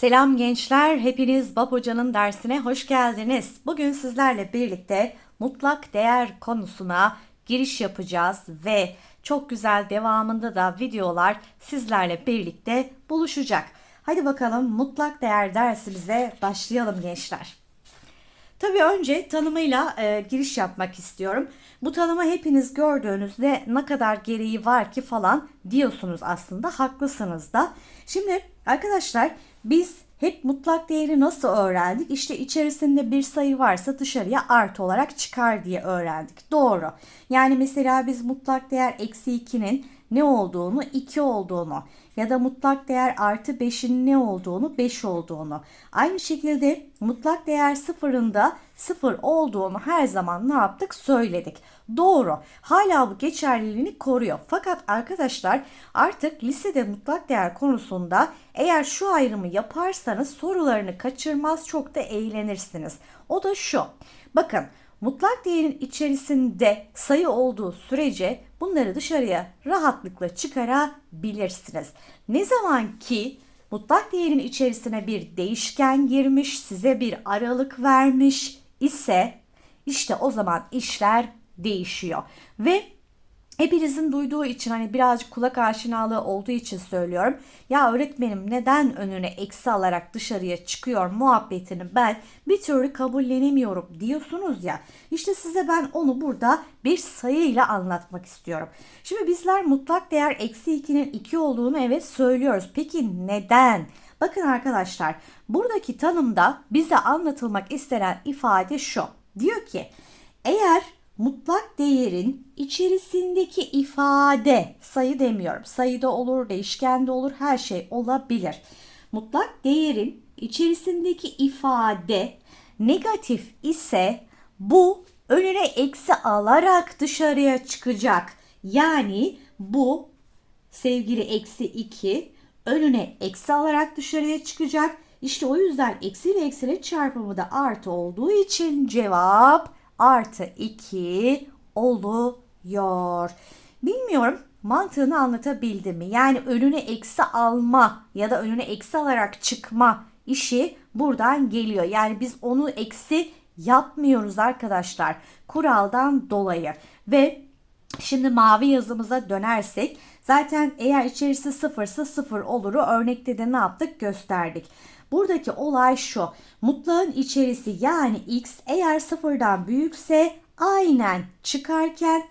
Selam gençler, hepiniz Bab Hoca'nın dersine hoş geldiniz. Bugün sizlerle birlikte mutlak değer konusuna giriş yapacağız ve çok güzel devamında da videolar sizlerle birlikte buluşacak. Hadi bakalım mutlak değer dersimize başlayalım gençler. Tabii önce tanımıyla e, giriş yapmak istiyorum. Bu tanımı hepiniz gördüğünüzde ne kadar gereği var ki falan diyorsunuz aslında. Haklısınız da. Şimdi arkadaşlar biz hep mutlak değeri nasıl öğrendik? İşte içerisinde bir sayı varsa dışarıya artı olarak çıkar diye öğrendik. Doğru. Yani mesela biz mutlak değer eksi 2'nin ne olduğunu 2 olduğunu ya da mutlak değer artı 5'in ne olduğunu 5 olduğunu. Aynı şekilde mutlak değer sıfırında sıfır olduğunu her zaman ne yaptık söyledik. Doğru. Hala bu geçerliliğini koruyor. Fakat arkadaşlar artık lisede mutlak değer konusunda eğer şu ayrımı yaparsanız sorularını kaçırmaz çok da eğlenirsiniz. O da şu. Bakın mutlak değerin içerisinde sayı olduğu sürece bunları dışarıya rahatlıkla çıkarabilirsiniz. Ne zaman ki mutlak değerin içerisine bir değişken girmiş, size bir aralık vermiş ise işte o zaman işler değişiyor. Ve Hepinizin duyduğu için hani birazcık kulak aşinalığı olduğu için söylüyorum. Ya öğretmenim neden önüne eksi alarak dışarıya çıkıyor muhabbetini ben bir türlü kabullenemiyorum diyorsunuz ya. İşte size ben onu burada bir sayıyla anlatmak istiyorum. Şimdi bizler mutlak değer eksi 2'nin 2 olduğunu evet söylüyoruz. Peki neden? Bakın arkadaşlar buradaki tanımda bize anlatılmak istenen ifade şu. Diyor ki eğer mutlak değerin içerisindeki ifade sayı demiyorum. Sayıda olur, değişkende olur, her şey olabilir. Mutlak değerin içerisindeki ifade negatif ise bu önüne eksi alarak dışarıya çıkacak. Yani bu sevgili eksi 2 önüne eksi alarak dışarıya çıkacak. İşte o yüzden eksi ile eksinin çarpımı da artı olduğu için cevap artı 2 oluyor. Bilmiyorum mantığını anlatabildim mi? Yani önüne eksi alma ya da önüne eksi alarak çıkma işi buradan geliyor. Yani biz onu eksi yapmıyoruz arkadaşlar. Kuraldan dolayı. Ve şimdi mavi yazımıza dönersek zaten eğer içerisi sıfırsa sıfır oluru örnekte de ne yaptık gösterdik. Buradaki olay şu. Mutlağın içerisi yani x eğer sıfırdan büyükse aynen çıkarken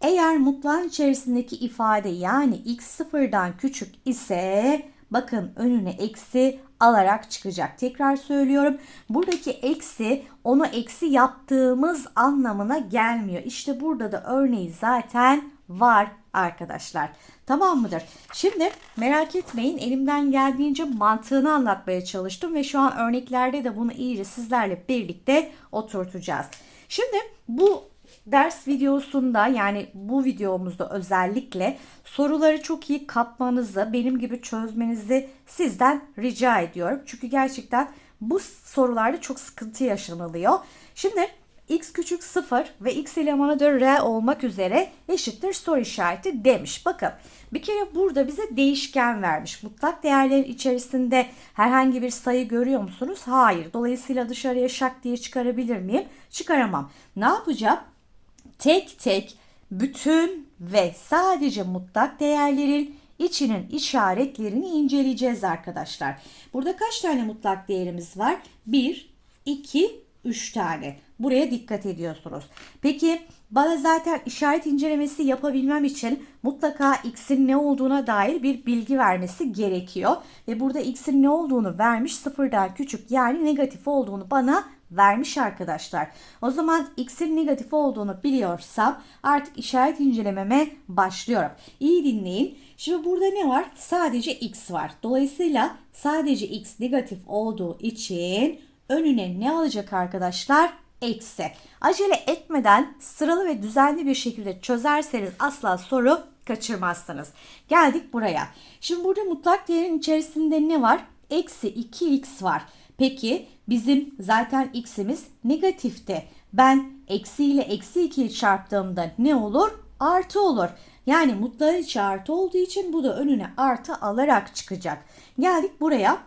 eğer mutlağın içerisindeki ifade yani x sıfırdan küçük ise bakın önüne eksi alarak çıkacak. Tekrar söylüyorum. Buradaki eksi onu eksi yaptığımız anlamına gelmiyor. İşte burada da örneği zaten var arkadaşlar. Tamam mıdır? Şimdi merak etmeyin elimden geldiğince mantığını anlatmaya çalıştım ve şu an örneklerde de bunu iyice sizlerle birlikte oturtacağız. Şimdi bu ders videosunda yani bu videomuzda özellikle soruları çok iyi kapmanızı, benim gibi çözmenizi sizden rica ediyorum. Çünkü gerçekten bu sorularda çok sıkıntı yaşanılıyor. Şimdi x küçük 0 ve x elemanı da r olmak üzere eşittir soru işareti demiş. Bakın bir kere burada bize değişken vermiş. Mutlak değerlerin içerisinde herhangi bir sayı görüyor musunuz? Hayır. Dolayısıyla dışarıya şak diye çıkarabilir miyim? Çıkaramam. Ne yapacağım? Tek tek bütün ve sadece mutlak değerlerin içinin işaretlerini inceleyeceğiz arkadaşlar. Burada kaç tane mutlak değerimiz var? 1, 2, 3 tane. Buraya dikkat ediyorsunuz. Peki bana zaten işaret incelemesi yapabilmem için mutlaka x'in ne olduğuna dair bir bilgi vermesi gerekiyor. Ve burada x'in ne olduğunu vermiş sıfırdan küçük yani negatif olduğunu bana vermiş arkadaşlar. O zaman x'in negatif olduğunu biliyorsam artık işaret incelememe başlıyorum. İyi dinleyin. Şimdi burada ne var? Sadece x var. Dolayısıyla sadece x negatif olduğu için önüne ne alacak arkadaşlar? Eksi. Acele etmeden sıralı ve düzenli bir şekilde çözerseniz asla soru kaçırmazsınız. Geldik buraya. Şimdi burada mutlak değerin içerisinde ne var? Eksi 2x var. Peki bizim zaten x'imiz negatifti. Ben eksi ile eksi 2'yi çarptığımda ne olur? Artı olur. Yani mutlağın içi artı olduğu için bu da önüne artı alarak çıkacak. Geldik buraya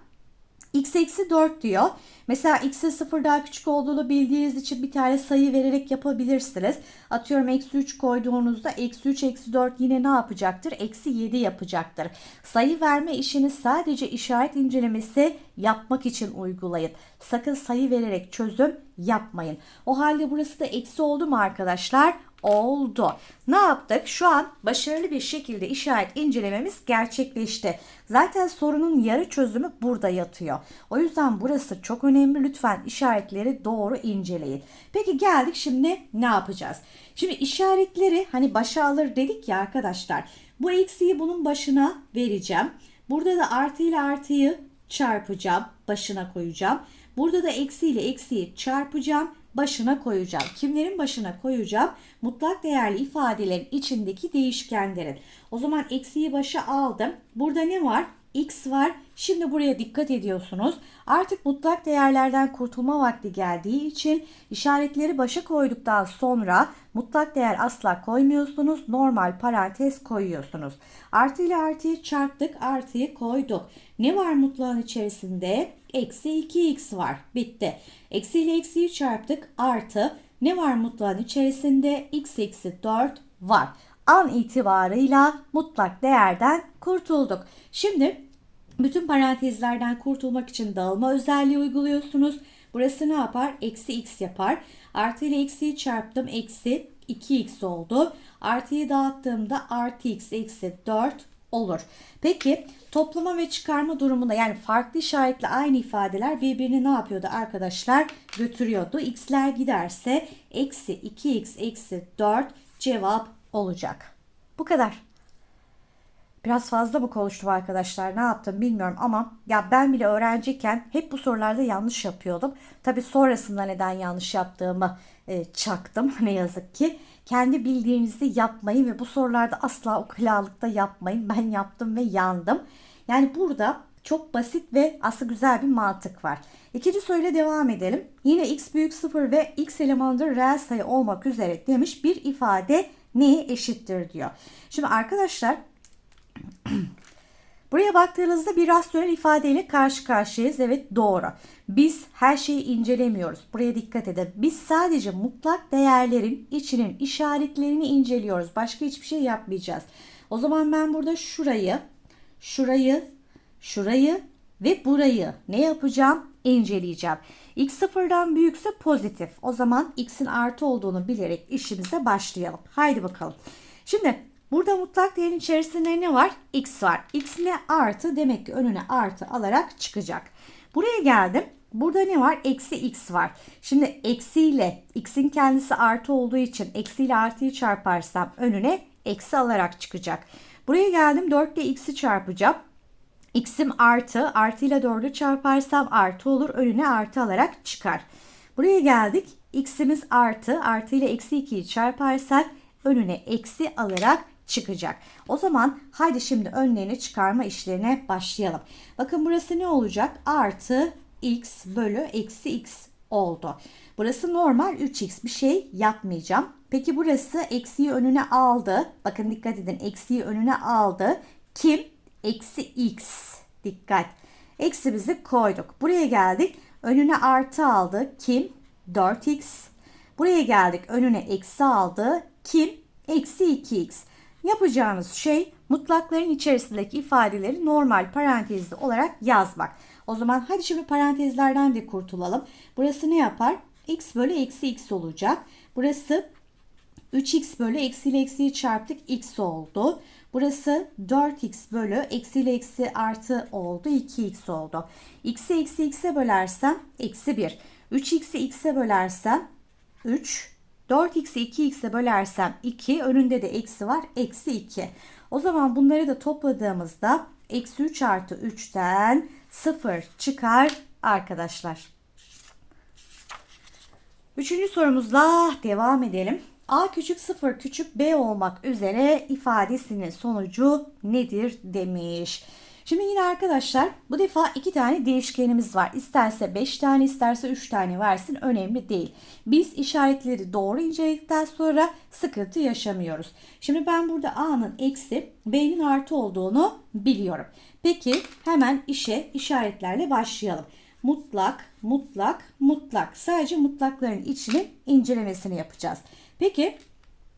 x eksi 4 diyor. Mesela x'e 0 daha küçük olduğunu bildiğiniz için bir tane sayı vererek yapabilirsiniz. Atıyorum eksi 3 koyduğunuzda eksi 3 eksi 4 yine ne yapacaktır? Eksi 7 yapacaktır. Sayı verme işini sadece işaret incelemesi yapmak için uygulayın. Sakın sayı vererek çözüm yapmayın. O halde burası da eksi oldu mu arkadaşlar? Oldu. Ne yaptık? Şu an başarılı bir şekilde işaret incelememiz gerçekleşti. Zaten sorunun yarı çözümü burada yatıyor. O yüzden burası çok önemli. Lütfen işaretleri doğru inceleyin. Peki geldik şimdi ne yapacağız? Şimdi işaretleri hani başa alır dedik ya arkadaşlar. Bu eksiği bunun başına vereceğim. Burada da artı ile artıyı çarpacağım. Başına koyacağım. Burada da eksi ile eksiği çarpacağım başına koyacağım. Kimlerin başına koyacağım? Mutlak değerli ifadelerin içindeki değişkenlerin. O zaman eksiği başa aldım. Burada ne var? X var. Şimdi buraya dikkat ediyorsunuz. Artık mutlak değerlerden kurtulma vakti geldiği için işaretleri başa koyduktan sonra mutlak değer asla koymuyorsunuz. Normal parantez koyuyorsunuz. Artı ile artıyı çarptık. Artıyı koyduk. Ne var mutlağın içerisinde? Eksi 2x var. Bitti. Eksi ile eksiyi çarptık. Artı. Ne var mutlağın içerisinde? x eksi 4 var. An itibarıyla mutlak değerden kurtulduk. Şimdi bütün parantezlerden kurtulmak için dağılma özelliği uyguluyorsunuz. Burası ne yapar? Eksi x yapar. Artı ile eksiyi çarptım. Eksi 2x oldu. Artıyı dağıttığımda artı x eksi 4 olur. Peki toplama ve çıkarma durumunda yani farklı işaretle aynı ifadeler birbirini ne yapıyordu arkadaşlar? Götürüyordu. X'ler giderse eksi 2x eksi 4 cevap olacak. Bu kadar. Biraz fazla mı konuştum arkadaşlar ne yaptım bilmiyorum ama ya ben bile öğrenciyken hep bu sorularda yanlış yapıyordum. Tabi sonrasında neden yanlış yaptığımı e, çaktım ne yazık ki. Kendi bildiğinizi yapmayın ve bu sorularda asla ukulalıkta yapmayın. Ben yaptım ve yandım. Yani burada çok basit ve aslında güzel bir mantık var. İkinci soruyla devam edelim. Yine x büyük 0 ve x elemandır reel sayı olmak üzere demiş bir ifade neye eşittir diyor. Şimdi arkadaşlar Buraya baktığınızda bir rasyonel ifadeyle karşı karşıyayız. Evet doğru. Biz her şeyi incelemiyoruz. Buraya dikkat edin. Biz sadece mutlak değerlerin içinin işaretlerini inceliyoruz. Başka hiçbir şey yapmayacağız. O zaman ben burada şurayı, şurayı, şurayı ve burayı ne yapacağım? İnceleyeceğim. X sıfırdan büyükse pozitif. O zaman x'in artı olduğunu bilerek işimize başlayalım. Haydi bakalım. Şimdi Burada mutlak değerin içerisinde ne var? X var. X ne? Artı. Demek ki önüne artı alarak çıkacak. Buraya geldim. Burada ne var? Eksi x var. Şimdi eksiyle x'in kendisi artı olduğu için eksiyle artıyı çarparsam önüne eksi alarak çıkacak. Buraya geldim 4 ile x'i çarpacağım. x'im artı. Artı ile 4'ü çarparsam artı olur. Önüne artı alarak çıkar. Buraya geldik. x'imiz artı. Artı ile eksi 2'yi çarparsak önüne eksi alarak çıkacak. O zaman haydi şimdi önlerini çıkarma işlerine başlayalım. Bakın burası ne olacak? Artı x bölü eksi x oldu. Burası normal 3x bir şey yapmayacağım. Peki burası eksiği önüne aldı. Bakın dikkat edin eksiği önüne aldı. Kim? Eksi x. Dikkat. Eksimizi koyduk. Buraya geldik. Önüne artı aldı. Kim? 4x. Buraya geldik. Önüne eksi aldı. Kim? Eksi 2x. Yapacağınız şey mutlakların içerisindeki ifadeleri normal parantezli olarak yazmak. O zaman hadi şimdi parantezlerden de kurtulalım. Burası ne yapar? x bölü eksi x olacak. Burası 3x bölü eksi ile eksiyi çarptık x oldu. Burası 4x bölü eksi ile eksi artı oldu 2x oldu. x'i eksi x'e bölersem eksi 1. 3x'i x'e bölersem 3 4x'i 2x'e bölersem 2 önünde de eksi var eksi 2. O zaman bunları da topladığımızda eksi 3 artı 3'ten 0 çıkar arkadaşlar. Üçüncü sorumuzla devam edelim. A küçük 0 küçük B olmak üzere ifadesinin sonucu nedir demiş. Şimdi yine arkadaşlar bu defa iki tane değişkenimiz var. İsterse 5 tane isterse 3 tane versin önemli değil. Biz işaretleri doğru inceledikten sonra sıkıntı yaşamıyoruz. Şimdi ben burada A'nın eksi B'nin artı olduğunu biliyorum. Peki hemen işe işaretlerle başlayalım. Mutlak, mutlak, mutlak. Sadece mutlakların içinin incelemesini yapacağız. Peki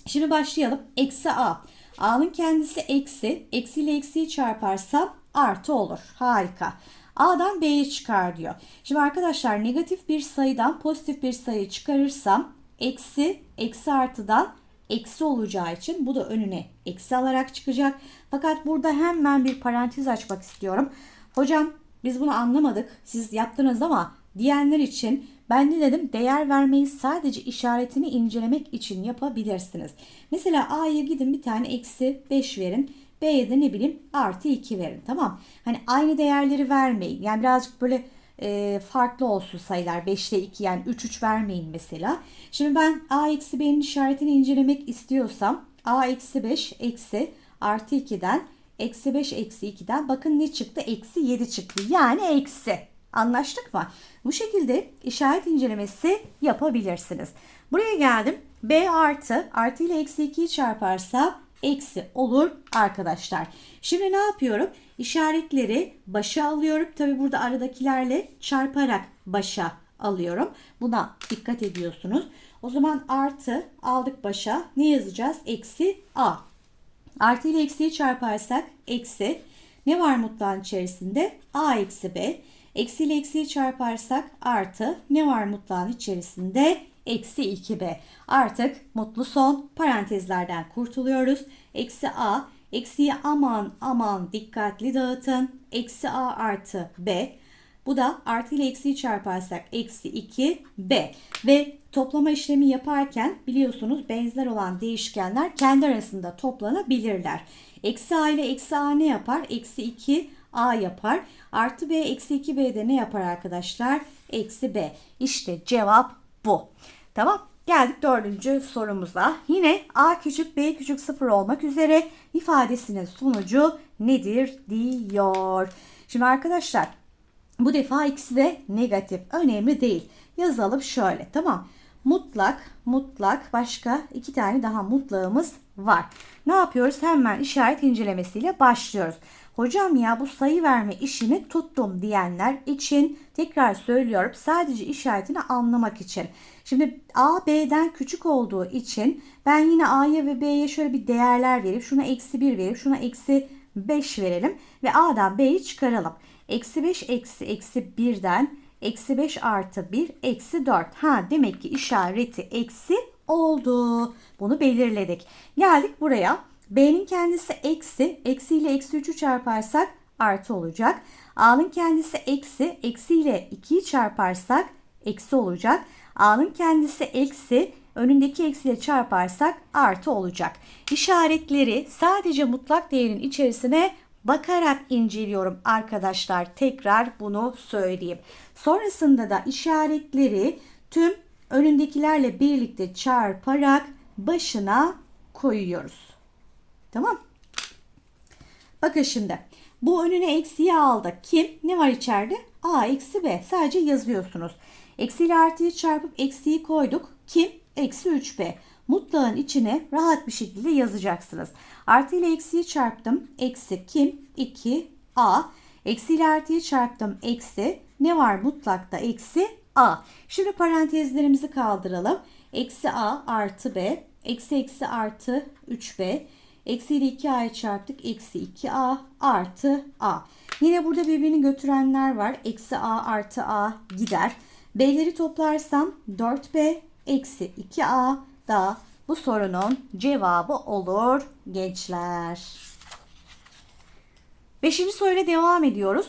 şimdi başlayalım. Eksi A. A'nın kendisi eksi. Eksi ile eksiyi çarparsam artı olur. Harika. A'dan B'ye çıkar diyor. Şimdi arkadaşlar negatif bir sayıdan pozitif bir sayı çıkarırsam eksi, eksi artıdan eksi olacağı için bu da önüne eksi alarak çıkacak. Fakat burada hemen bir parantez açmak istiyorum. Hocam biz bunu anlamadık. Siz yaptınız ama diyenler için ben ne dedim? Değer vermeyi sadece işaretini incelemek için yapabilirsiniz. Mesela A'ya gidin bir tane eksi 5 verin. B'ye de ne bileyim artı 2 verin. Tamam. Hani aynı değerleri vermeyin. Yani birazcık böyle e, farklı olsun sayılar. 5 ile 2 yani 3 3 vermeyin mesela. Şimdi ben A eksi B'nin işaretini incelemek istiyorsam A eksi 5 eksi artı 2'den eksi 5 eksi 2'den bakın ne çıktı? Eksi 7 çıktı. Yani eksi. Anlaştık mı? Bu şekilde işaret incelemesi yapabilirsiniz. Buraya geldim. B artı artı ile eksi 2'yi çarparsa eksi olur arkadaşlar. Şimdi ne yapıyorum? İşaretleri başa alıyorum. Tabi burada aradakilerle çarparak başa alıyorum. Buna dikkat ediyorsunuz. O zaman artı aldık başa. Ne yazacağız? Eksi A. Artı ile eksiyi çarparsak eksi. Ne var mutlağın içerisinde? A eksi B. Eksi ile eksiyi çarparsak artı. Ne var mutlağın içerisinde? Eksi 2B. Artık mutlu son parantezlerden kurtuluyoruz. Eksi A. Eksiyi aman aman dikkatli dağıtın. Eksi A artı B. Bu da artı ile eksiyi çarparsak eksi 2b ve toplama işlemi yaparken biliyorsunuz benzer olan değişkenler kendi arasında toplanabilirler. Eksi a ile eksi a ne yapar? Eksi 2 a yapar. Artı b eksi 2b de ne yapar arkadaşlar? Eksi b. İşte cevap bu. Tamam. Geldik dördüncü sorumuza. Yine a küçük b küçük sıfır olmak üzere ifadesinin sonucu nedir diyor. Şimdi arkadaşlar bu defa ikisi de negatif. Önemli değil. Yazalım şöyle. Tamam. Mutlak, mutlak başka iki tane daha mutlağımız var. Ne yapıyoruz? Hemen işaret incelemesiyle başlıyoruz. Hocam ya bu sayı verme işini tuttum diyenler için tekrar söylüyorum. Sadece işaretini anlamak için. Şimdi A B'den küçük olduğu için ben yine A'ya ve B'ye şöyle bir değerler verip şuna eksi 1 verip şuna eksi 5 verelim ve A'dan B'yi çıkaralım. Eksi 5 eksi eksi 1'den eksi 5 artı 1 eksi 4. Ha demek ki işareti eksi oldu. Bunu belirledik. Geldik buraya. B'nin kendisi eksi. Eksi ile eksi 3'ü çarparsak artı olacak. A'nın kendisi eksi. Eksi ile 2'yi çarparsak eksi olacak. A'nın kendisi eksi. Önündeki eksiyle çarparsak artı olacak. İşaretleri sadece mutlak değerin içerisine bakarak inceliyorum arkadaşlar. Tekrar bunu söyleyeyim. Sonrasında da işaretleri tüm önündekilerle birlikte çarparak başına koyuyoruz. Tamam. Bakın şimdi. Bu önüne eksiyi aldık. Kim? Ne var içeride? A eksi B. Sadece yazıyorsunuz. Eksi ile artıyı çarpıp eksiyi koyduk. Kim? Eksi 3B. Mutlağın içine rahat bir şekilde yazacaksınız. Artı ile eksiyi çarptım. Eksi kim? 2A. Eksi ile artıyı çarptım. Eksi. Ne var mutlakta? Eksi A. Şimdi parantezlerimizi kaldıralım. Eksi A artı B. Eksi eksi artı 3B. Eksi ile 2A'yı çarptık. Eksi 2A artı A. Yine burada birbirini götürenler var. Eksi A artı A gider. B'leri toplarsam 4B eksi 2A da bu sorunun cevabı olur gençler. Beşinci soruyla devam ediyoruz.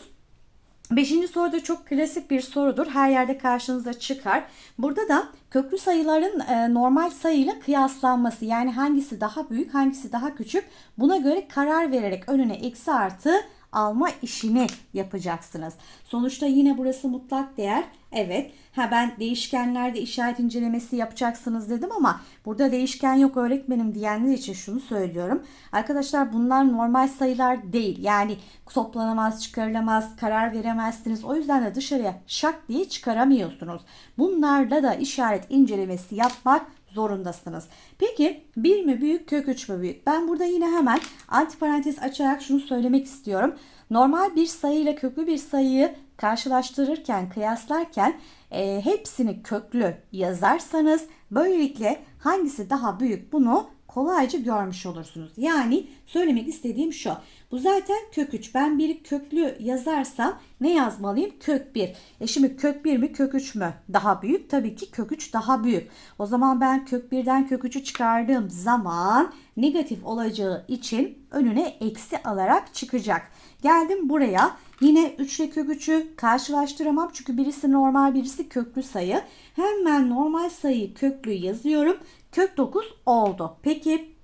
Beşinci soru da çok klasik bir sorudur. Her yerde karşınıza çıkar. Burada da köklü sayıların e, normal sayıyla kıyaslanması yani hangisi daha büyük hangisi daha küçük buna göre karar vererek önüne eksi artı alma işini yapacaksınız. Sonuçta yine burası mutlak değer. Evet. Ha ben değişkenlerde işaret incelemesi yapacaksınız dedim ama burada değişken yok öğretmenim diyenler için şunu söylüyorum. Arkadaşlar bunlar normal sayılar değil. Yani toplanamaz, çıkarılamaz, karar veremezsiniz. O yüzden de dışarıya şak diye çıkaramıyorsunuz. Bunlarla da işaret incelemesi yapmak zorundasınız. Peki 1 mi büyük kök 3 mü büyük? Ben burada yine hemen antiparantez açarak şunu söylemek istiyorum. Normal bir sayı ile köklü bir sayıyı karşılaştırırken, kıyaslarken e, hepsini köklü yazarsanız böylelikle hangisi daha büyük bunu kolayca görmüş olursunuz. Yani söylemek istediğim şu. Bu zaten kök 3. Ben bir köklü yazarsam ne yazmalıyım? Kök 1. E şimdi kök 1 mi kök 3 mü? Daha büyük. Tabii ki kök 3 daha büyük. O zaman ben kök 1'den kök 3'ü çıkardığım zaman negatif olacağı için önüne eksi alarak çıkacak. Geldim buraya. Yine 3 ile kök 3'ü karşılaştıramam. Çünkü birisi normal birisi köklü sayı. Hemen normal sayıyı köklü yazıyorum. Kök 9 oldu. Peki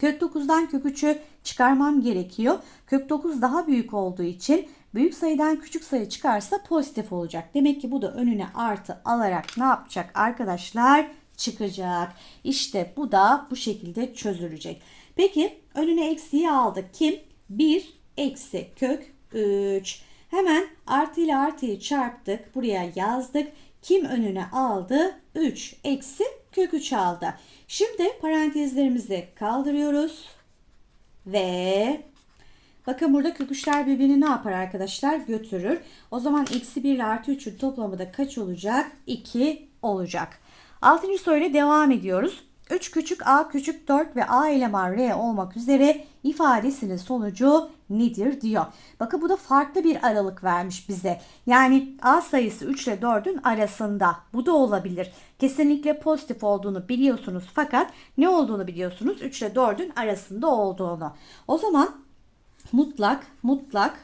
kök 9'dan kök 3'ü çıkarmam gerekiyor. Kök 9 daha büyük olduğu için büyük sayıdan küçük sayı çıkarsa pozitif olacak. Demek ki bu da önüne artı alarak ne yapacak arkadaşlar? Çıkacak. İşte bu da bu şekilde çözülecek. Peki önüne eksiği aldık. Kim? 1 eksi kök 3. Hemen artı ile artıyı çarptık. Buraya yazdık. Kim önüne aldı? 3 eksi kök 3 aldı. Şimdi parantezlerimizi kaldırıyoruz. Ve bakın burada kök 3'ler birbirini ne yapar arkadaşlar? Götürür. O zaman eksi 1 ile artı 3'ün toplamı da kaç olacak? 2 olacak. 6. soruyla devam ediyoruz. 3 küçük a küçük 4 ve a eleman r olmak üzere ifadesinin sonucu nedir diyor. Bakın bu da farklı bir aralık vermiş bize. Yani a sayısı 3 ile 4'ün arasında. Bu da olabilir. Kesinlikle pozitif olduğunu biliyorsunuz fakat ne olduğunu biliyorsunuz? 3 ile 4'ün arasında olduğunu. O zaman mutlak, mutlak,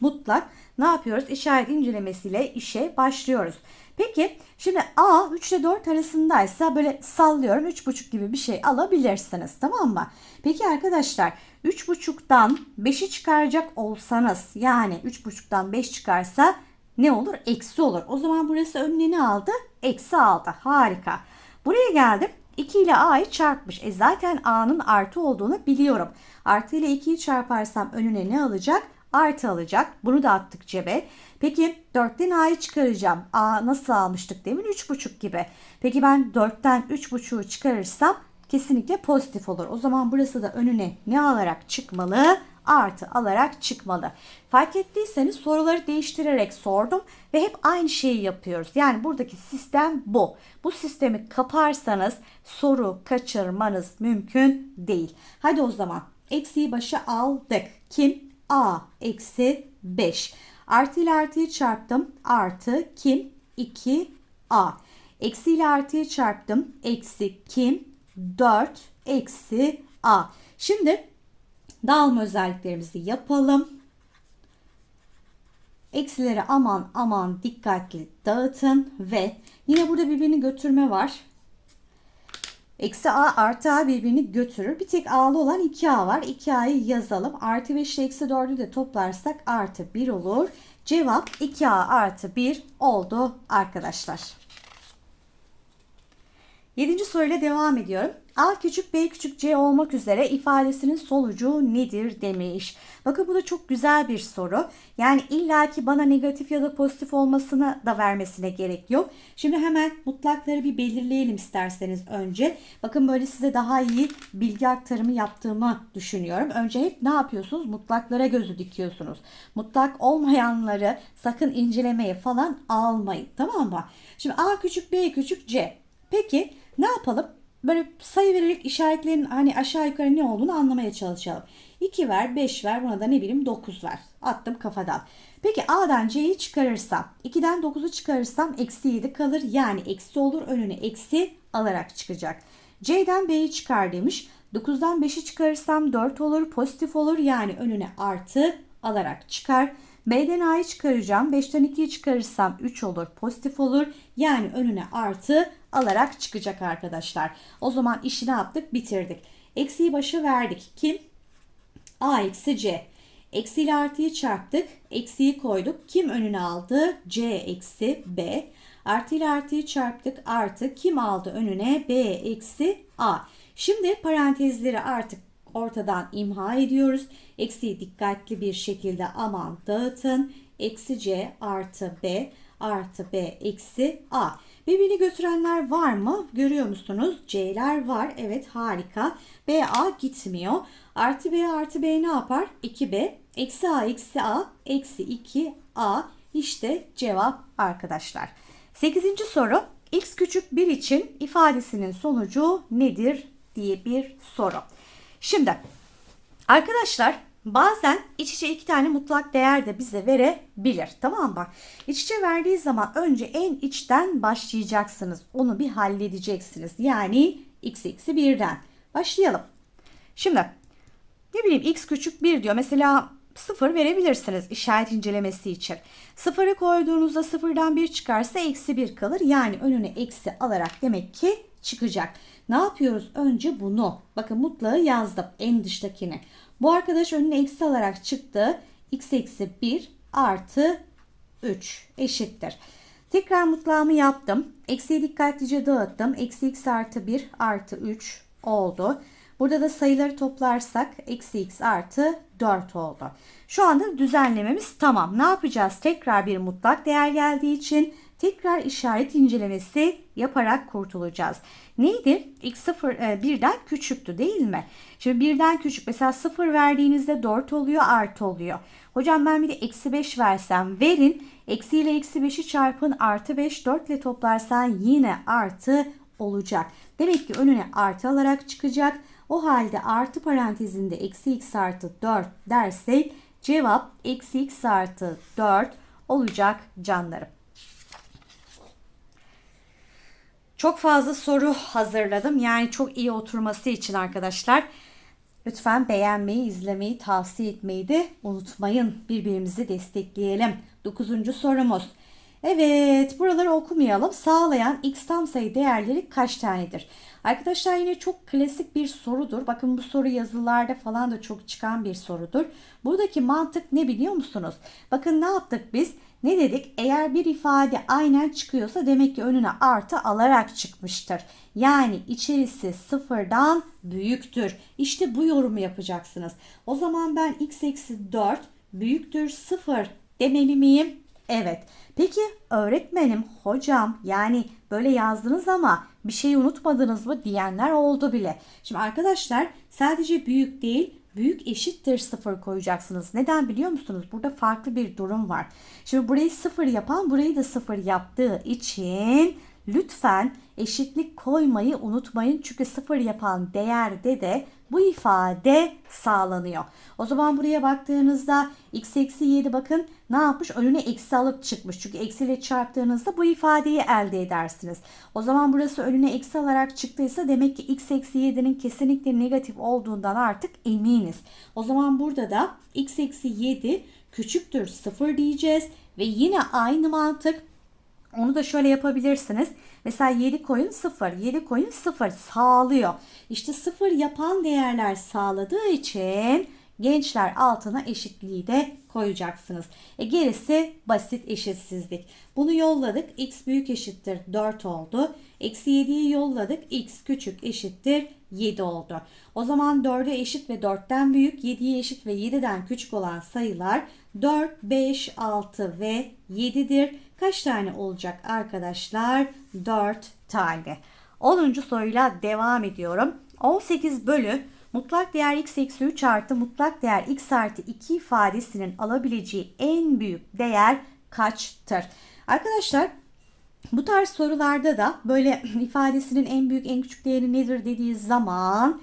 mutlak ne yapıyoruz? İşaret incelemesiyle işe başlıyoruz. Peki şimdi A 3 ile 4 arasındaysa böyle sallıyorum 3,5 gibi bir şey alabilirsiniz tamam mı? Peki arkadaşlar 3,5'dan 5'i çıkaracak olsanız yani 3,5'dan 5 çıkarsa ne olur? Eksi olur. O zaman burası önüne ne aldı? Eksi aldı. Harika. Buraya geldim. 2 ile a'yı çarpmış. E zaten a'nın artı olduğunu biliyorum. Artı ile 2'yi çarparsam önüne ne alacak? Artı alacak. Bunu da attık cebe. Peki 4'ten a'yı çıkaracağım. A nasıl almıştık demin? 3,5 gibi. Peki ben 4'ten 3,5'u çıkarırsam kesinlikle pozitif olur. O zaman burası da önüne ne alarak çıkmalı? Artı alarak çıkmalı. Fark ettiyseniz soruları değiştirerek sordum ve hep aynı şeyi yapıyoruz. Yani buradaki sistem bu. Bu sistemi kaparsanız soru kaçırmanız mümkün değil. Hadi o zaman eksiği başa aldık. Kim? A eksi 5. Artı ile artıyı çarptım. Artı kim? 2A. Eksi ile artıyı çarptım. Eksi kim? 4 eksi A. Şimdi dağılma özelliklerimizi yapalım. Eksileri aman aman dikkatli dağıtın ve yine burada birbirini götürme var. Eksi a artı a birbirini götürür. Bir tek a'lı olan 2a var. 2a'yı yazalım. Artı 5 ile eksi 4'ü de toplarsak artı 1 olur. Cevap 2a artı 1 oldu arkadaşlar. Yedinci soruyla devam ediyorum. A küçük B küçük C olmak üzere ifadesinin sonucu nedir demiş. Bakın bu da çok güzel bir soru. Yani illaki bana negatif ya da pozitif olmasına da vermesine gerek yok. Şimdi hemen mutlakları bir belirleyelim isterseniz önce. Bakın böyle size daha iyi bilgi aktarımı yaptığımı düşünüyorum. Önce hep ne yapıyorsunuz? Mutlaklara gözü dikiyorsunuz. Mutlak olmayanları sakın incelemeye falan almayın. Tamam mı? Şimdi A küçük B küçük C. Peki ne yapalım? Böyle sayı vererek işaretlerin hani aşağı yukarı ne olduğunu anlamaya çalışalım. 2 ver, 5 ver, buna da ne bileyim 9 ver. Attım kafadan. Peki A'dan C'yi çıkarırsam, 2'den 9'u çıkarırsam eksi 7 kalır. Yani eksi olur önüne eksi alarak çıkacak. C'den B'yi çıkar demiş. 9'dan 5'i çıkarırsam 4 olur, pozitif olur. Yani önüne artı alarak çıkar. B'den A'yı çıkaracağım. 5'ten 2'yi çıkarırsam 3 olur, pozitif olur. Yani önüne artı alarak çıkacak arkadaşlar. O zaman işi ne yaptık? Bitirdik. Eksiği başa verdik. Kim? A eksi C. Eksi ile artıyı çarptık. Eksiyi koyduk. Kim önüne aldı? C eksi B. Artı ile artıyı çarptık. Artı kim aldı önüne? B eksi A. Şimdi parantezleri artık ortadan imha ediyoruz. Eksiyi dikkatli bir şekilde aman dağıtın. Eksi C artı B artı B eksi A. Birbirini götürenler var mı? Görüyor musunuz? C'ler var. Evet harika. B A gitmiyor. Artı B artı B ne yapar? 2B. Eksi A eksi A eksi 2A. İşte cevap arkadaşlar. 8. soru. X küçük 1 için ifadesinin sonucu nedir diye bir soru. Şimdi arkadaşlar bazen iç içe iki tane mutlak değer de bize verebilir. Tamam mı? İç içe verdiği zaman önce en içten başlayacaksınız. Onu bir halledeceksiniz. Yani x eksi 1'den. Başlayalım. Şimdi ne bileyim x küçük 1 diyor. Mesela 0 verebilirsiniz işaret incelemesi için. 0'ı koyduğunuzda 0'dan 1 çıkarsa eksi 1 kalır. Yani önüne eksi alarak demek ki çıkacak. Ne yapıyoruz? Önce bunu. Bakın mutlağı yazdım en dıştakini. Bu arkadaş önüne eksi alarak çıktı. x eksi 1 artı 3 eşittir. Tekrar mutlağımı yaptım. Eksiyi dikkatlice dağıttım. Eksi x artı 1 artı 3 oldu. Burada da sayıları toplarsak eksi x artı 4 oldu. Şu anda düzenlememiz tamam. Ne yapacağız? Tekrar bir mutlak değer geldiği için tekrar işaret incelemesi yaparak kurtulacağız. Neydi? X 0 e, birden küçüktü değil mi? Şimdi birden küçük mesela 0 verdiğinizde 4 oluyor artı oluyor. Hocam ben bir de eksi 5 versem verin. Eksi ile eksi 5'i çarpın artı 5 4 ile toplarsan yine artı olacak. Demek ki önüne artı alarak çıkacak. O halde artı parantezinde eksi x artı 4 dersek cevap eksi x artı 4 olacak canlarım. Çok fazla soru hazırladım. Yani çok iyi oturması için arkadaşlar. Lütfen beğenmeyi, izlemeyi, tavsiye etmeyi de unutmayın. Birbirimizi destekleyelim. Dokuzuncu sorumuz. Evet, buraları okumayalım. Sağlayan x tam sayı değerleri kaç tanedir? Arkadaşlar yine çok klasik bir sorudur. Bakın bu soru yazılarda falan da çok çıkan bir sorudur. Buradaki mantık ne biliyor musunuz? Bakın ne yaptık biz? Ne dedik? Eğer bir ifade aynen çıkıyorsa demek ki önüne artı alarak çıkmıştır. Yani içerisi sıfırdan büyüktür. İşte bu yorumu yapacaksınız. O zaman ben x eksi 4 büyüktür sıfır demeli miyim? Evet. Peki öğretmenim, hocam yani böyle yazdınız ama bir şey unutmadınız mı diyenler oldu bile. Şimdi arkadaşlar sadece büyük değil büyük eşittir sıfır koyacaksınız. Neden biliyor musunuz? Burada farklı bir durum var. Şimdi burayı sıfır yapan burayı da sıfır yaptığı için lütfen eşitlik koymayı unutmayın. Çünkü sıfır yapan değerde de bu ifade sağlanıyor. O zaman buraya baktığınızda x eksi 7 bakın ne yapmış? Önüne eksi alıp çıkmış. Çünkü eksiyle çarptığınızda bu ifadeyi elde edersiniz. O zaman burası önüne eksi alarak çıktıysa demek ki x eksi 7'nin kesinlikle negatif olduğundan artık eminiz. O zaman burada da x eksi 7 küçüktür 0 diyeceğiz. Ve yine aynı mantık onu da şöyle yapabilirsiniz. Mesela 7 koyun 0, 7 koyun 0 sağlıyor. İşte 0 yapan değerler sağladığı için gençler altına eşitliği de koyacaksınız. E gerisi basit eşitsizlik. Bunu yolladık. X büyük eşittir 4 oldu. Eksi 7'yi yolladık. X küçük eşittir 7 oldu. O zaman 4'e eşit ve 4'ten büyük, 7'ye eşit ve 7'den küçük olan sayılar 4, 5, 6 ve 7'dir. Kaç tane olacak arkadaşlar? 4 tane. 10. soruyla devam ediyorum. 18 bölü mutlak değer x eksi 3 artı mutlak değer x artı 2 ifadesinin alabileceği en büyük değer kaçtır? Arkadaşlar bu tarz sorularda da böyle ifadesinin en büyük en küçük değeri nedir dediği zaman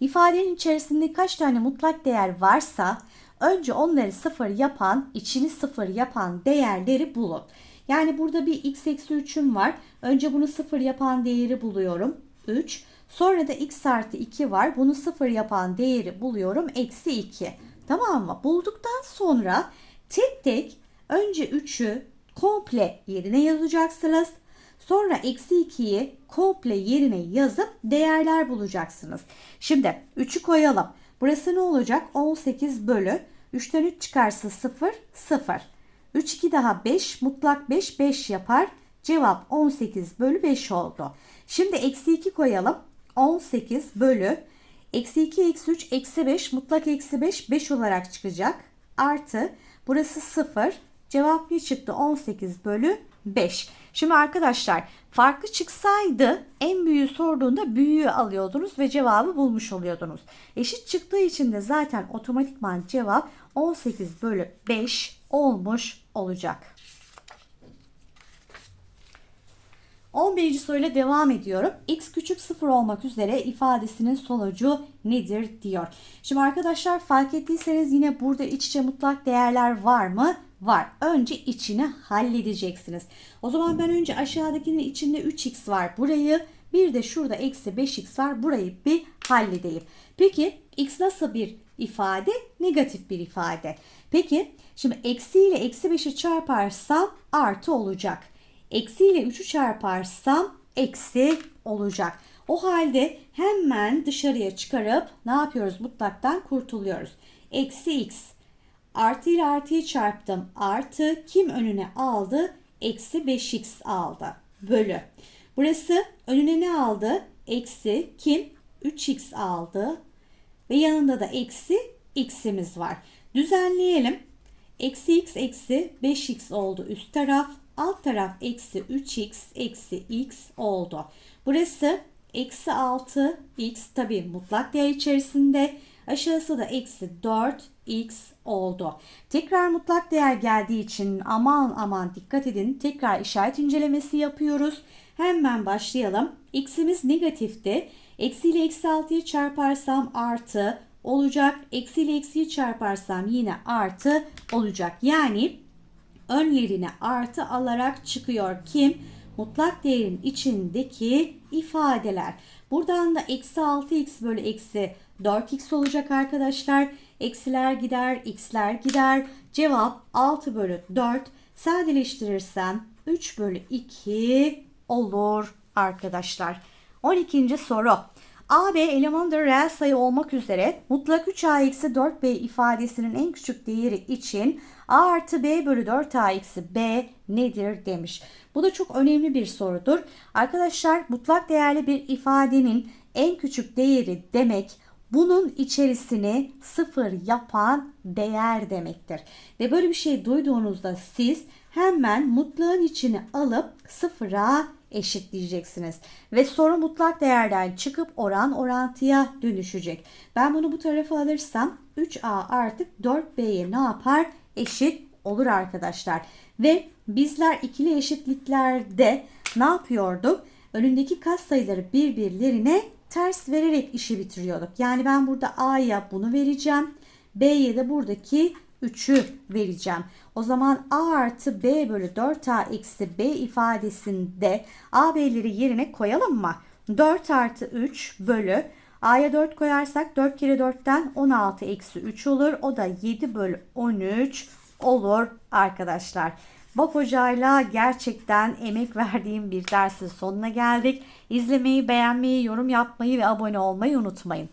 ifadenin içerisinde kaç tane mutlak değer varsa önce onları sıfır yapan, içini sıfır yapan değerleri bulun. Yani burada bir x eksi 3'üm var. Önce bunu sıfır yapan değeri buluyorum. 3. Sonra da x artı 2 var. Bunu sıfır yapan değeri buluyorum. Eksi 2. Tamam mı? Bulduktan sonra tek tek önce 3'ü komple yerine yazacaksınız. Sonra eksi 2'yi komple yerine yazıp değerler bulacaksınız. Şimdi 3'ü koyalım. Burası ne olacak? 18 bölü 3'ten 3 çıkarsa 0, 0. 3, 2 daha 5, mutlak 5, 5 yapar. Cevap 18 bölü 5 oldu. Şimdi eksi 2 koyalım. 18 bölü eksi 2 eksi 3 eksi 5 mutlak eksi 5 5 olarak çıkacak. Artı burası 0. Cevap ne çıktı? 18 bölü 5. Şimdi arkadaşlar farklı çıksaydı en büyüğü sorduğunda büyüğü alıyordunuz ve cevabı bulmuş oluyordunuz. Eşit çıktığı için de zaten otomatikman cevap 18 bölü 5 olmuş olacak. 11. soruyla devam ediyorum. x küçük 0 olmak üzere ifadesinin sonucu nedir diyor. Şimdi arkadaşlar fark ettiyseniz yine burada iç içe mutlak değerler var mı? Var. Önce içini halledeceksiniz. O zaman ben önce aşağıdakinin içinde 3x var. Burayı bir de şurada eksi 5x var. Burayı bir halledelim. Peki x nasıl bir ifade? Negatif bir ifade. Peki şimdi eksi ile eksi 5'i çarparsam artı olacak. Eksi ile 3'ü çarparsam eksi olacak. O halde hemen dışarıya çıkarıp ne yapıyoruz? Mutlaktan kurtuluyoruz. Eksi x artı ile artıyı çarptım. Artı kim önüne aldı? Eksi 5x aldı. Bölü. Burası önüne ne aldı? Eksi kim? 3x aldı. Ve yanında da eksi x'imiz var. Düzenleyelim. Eksi x eksi 5x oldu üst taraf. Alt taraf eksi 3x eksi x oldu. Burası eksi 6x tabi mutlak değer içerisinde. Aşağısı da eksi 4x oldu. Tekrar mutlak değer geldiği için aman aman dikkat edin. Tekrar işaret incelemesi yapıyoruz. Hemen başlayalım. X'imiz negatifti. Eksi ile eksi 6'yı çarparsam artı olacak. Eksi ile eksiyi çarparsam yine artı olacak. Yani önlerine artı alarak çıkıyor. Kim? Mutlak değerin içindeki ifadeler. Buradan da eksi 6x bölü eksi 4x olacak arkadaşlar. Eksiler gider, x'ler gider. Cevap 6 bölü 4. Sadeleştirirsem 3 bölü 2 olur arkadaşlar. 12. soru. AB elemandır reel sayı olmak üzere mutlak 3A eksi 4B ifadesinin en küçük değeri için A artı B bölü 4A eksi B nedir demiş. Bu da çok önemli bir sorudur. Arkadaşlar mutlak değerli bir ifadenin en küçük değeri demek bunun içerisini sıfır yapan değer demektir. Ve böyle bir şey duyduğunuzda siz hemen mutlağın içini alıp sıfıra eşitleyeceksiniz. Ve soru mutlak değerden çıkıp oran orantıya dönüşecek. Ben bunu bu tarafa alırsam 3A artık 4B'ye ne yapar? Eşit olur arkadaşlar. Ve bizler ikili eşitliklerde ne yapıyorduk? Önündeki kas sayıları birbirlerine ters vererek işi bitiriyorduk. Yani ben burada A'ya bunu vereceğim. B'ye de buradaki 3'ü vereceğim. O zaman A artı B bölü 4A eksi B ifadesinde A B'leri yerine koyalım mı? 4 artı 3 bölü A'ya 4 koyarsak 4 kere 4'ten 16 eksi 3 olur. O da 7 bölü 13 olur arkadaşlar. Bak hocayla gerçekten emek verdiğim bir dersin sonuna geldik. İzlemeyi, beğenmeyi, yorum yapmayı ve abone olmayı unutmayın.